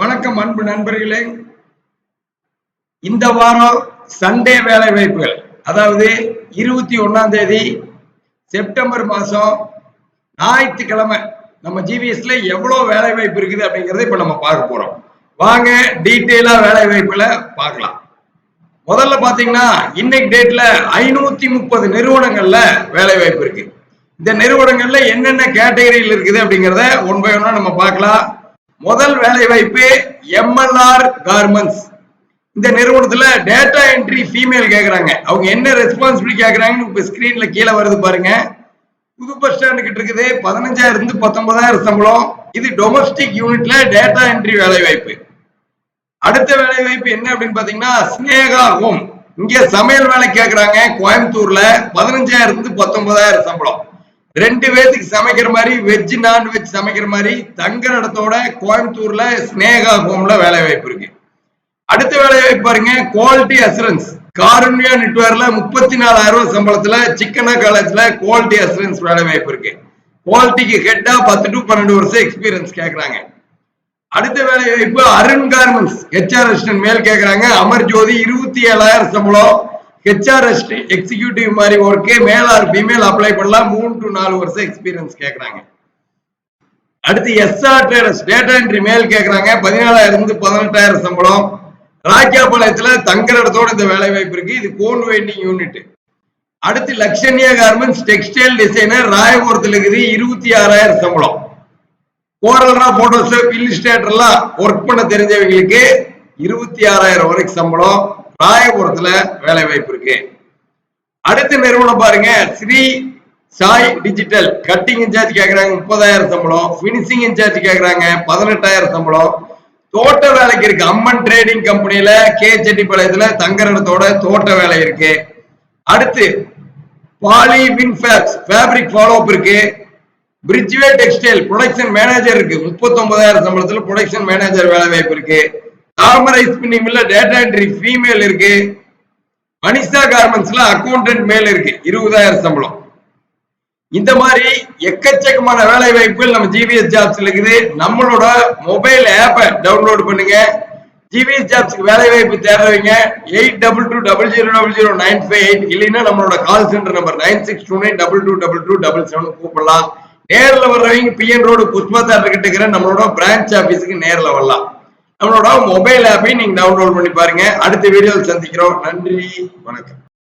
வணக்கம் அன்பு நண்பர்களே. இந்த வாரம் சண்டே வேலை வாய்ப்புகள். அதாவது இருபத்தி ஒன்னாம் தேதி செப்டம்பர் மாசம் ஞாயிற்றுக்கிழமை நம்ம ஜிபிஎஸ்ல எவ்வளவு வேலை வாய்ப்பு இருக்குது அப்படிங்கறத இப்ப நம்ம பார்க்க போறோம். வாங்க டீட்டெயிலா வேலை வாய்ப்புகளை பார்க்கலாம். முதல்ல பாத்தீங்கன்னா இன்னைக்கு டேட்ல ஐநூத்தி முப்பது நிறுவனங்கள்ல வேலை வாய்ப்பு இருக்கு. இந்த நிறுவனங்கள்ல என்னென்ன கேட்டகரியில் இருக்குது அப்படிங்கிறத ஒன் பை ஒன்னா நம்ம பார்க்கலாம். முதல் வேலை வாய்ப்பு எம்எல்ஆர் கார்மெண்ட்ஸ் இந்த நிறுவனத்துல டேட்டா என்ட்ரி ஃபீமேல் கேக்குறாங்க. அவங்க என்ன ரெஸ்பான்சிபிலிட்டி கேக்குறாங்கன்னு இப்ப ஸ்கிரீன்ல கீழே வருது பாருங்க. புது பஸ் ஸ்டாண்டு கிட்ட இருக்குது. பதினஞ்சாயிரம் இருந்து பத்தொன்பதாயிரம் சம்பளம். இது டொமஸ்டிக் யூனிட்ல டேட்டா என்ட்ரி வேலை வாய்ப்பு. அடுத்த வேலை வாய்ப்பு என்ன அப்படின்னு பாத்தீங்கன்னா ஸ்னேகா ஹோம் இங்க சமையல் வேலை கேக்குறாங்க. கோயம்புத்தூர்ல பதினஞ்சாயிரம் இருந்து பத்தொன்பதாயிரம் சம்பளம். ரெண்டு பேத்துக்கு சமைக்கிற மாதிரி வெஜ் நான்வெஜ் சமைக்கிற மாதிரி தங்குற இடத்தோட கோயம்புத்தூர்ல ஸ்னேகா ஹோம்ல வேலை வாய்ப்பு இருக்கு. அடுத்த வேலை வாய்ப்பு பாருங்க குவாலிட்டி அசூரன்ஸ் காருண்யா நெட்வேர்ல முப்பத்தி நாலாயிரம் ரூபாய் சம்பளத்துல சிக்கனா காலேஜ்ல குவாலிட்டி அசூரன்ஸ் வேலை வாய்ப்பு இருக்கு. குவாலிட்டிக்கு ஹெட்டா பத்து டு பன்னெண்டு வருஷம் எக்ஸ்பீரியன்ஸ் கேட்கறாங்க அடுத்த வேலை வாய்ப்பு அருண் கார்மெண்ட்ஸ் ஹெச்ஆர் அசிஸ்டன்ட் மேல் கேட்கறாங்க அமர் ஜோதி இருபத்தி ஏழாயிரம் சம்பளம். ஹெச்ஆர்எஸ்ட் எக்ஸிக்யூட்டிவ் மாதிரி ஒர்க்கே மேல் ஆர் ஃபீமேல் அப்ளை பண்ணலாம். மூணு டு நாலு வருஷம் எக்ஸ்பீரியன்ஸ் கேட்குறாங்க அடுத்து எஸ்ஆர் டேட்டா என்ட்ரி மேல் கேட்குறாங்க பதினாலாயிரம் இருந்து பதினெட்டாயிரம் சம்பளம். ராஜாபாளையத்தில் தங்குற இடத்தோட இந்த வேலை வாய்ப்பு இருக்கு. இது கோன் வெயிண்டிங் யூனிட் அடுத்து லக்ஷன்யா கார்மெண்ட்ஸ் டெக்ஸ்டைல் டிசைனர் ராயபுரத்தில் இருக்குது இருபத்தி ஆறாயிரம் சம்பளம். கோரல்ரா போட்டோஸ் இல்லிஸ்ட்ரேட்டர்லாம் ஒர்க் பண்ண தெரிஞ்சவங்களுக்கு இருபத்தி ஆறாயிரம் வரைக்கும் சம்பளம். ராயபுரத்துல வேலை வாய்ப்பு இருக்கு. அடுத்த நிறுவனம் பாருங்க Sri Sai digital. Cutting incharge கேட்கறாங்க முப்பதாயிரம் சம்பளம். பினிஷிங் இன்சார்ஜ் கேக்குறாங்க பதினெட்டாயிரம் சம்பளம். தோட்ட வேலைக்கு இருக்கு. அம்மன் ட்ரேடிங் கம்பெனியில கே செட்டிப்பாளையத்துல தங்கரணத்தோட தோட்ட வேலை இருக்கு. அடுத்து Poly Winfabs fabric follow up இருக்கு. பிரிட்ஜ்வே டெக்ஸ்டைல் ப்ரொடக்ஷன் மேனேஜர் இருக்கு. முப்பத்தி ஒன்பதாயிரம் சம்பளத்துல ப்ரொடக்ஷன் மேனேஜர் வேலை வாய்ப்பு இருக்கு. தாமரை ஸ்பின்னிங் மில்ல டேட்டா என்ட்ரி ஃபீமேல் இருக்கு. மனிஷா கார்மெண்ட்ஸ்ல அக்கௌண்டன்ட் மேல் இருக்கு. இருபதாயிரம் சம்பளம். இந்த மாதிரி எக்கச்சக்கமான வேலை வாய்ப்புகள் நம்ம ஜிவிஎஸ் ஜாப்ஸ்ல இருக்குது. நம்மளோட மொபைல் ஆப்பை டவுன்லோட் பண்ணுங்க. ஜிவிஎஸ் ஜாப்ஸ்க்கு வேலை வாய்ப்பு தேடுறவங்க eight double two double zero double zero nine five eight இல்லைன்னா நம்மளோட call centre number nine six two nine double two double two double seven கூப்பிடலாம். நேரில் வர்றவங்க பிஎன் ரோடு புஷ்பா தேட்டர் கிட்ட இருக்கிற நம்மளோட பிரான்ச் ஆஃபீஸுக்கு நேரில் வரலாம். நம்மளோட மொபைல் ஆப்பையும் நீங்க டவுன்லோட் பண்ணி பாருங்க. அடுத்த வீடியோவில் சந்திக்கிறோம். நன்றி. வணக்கம்.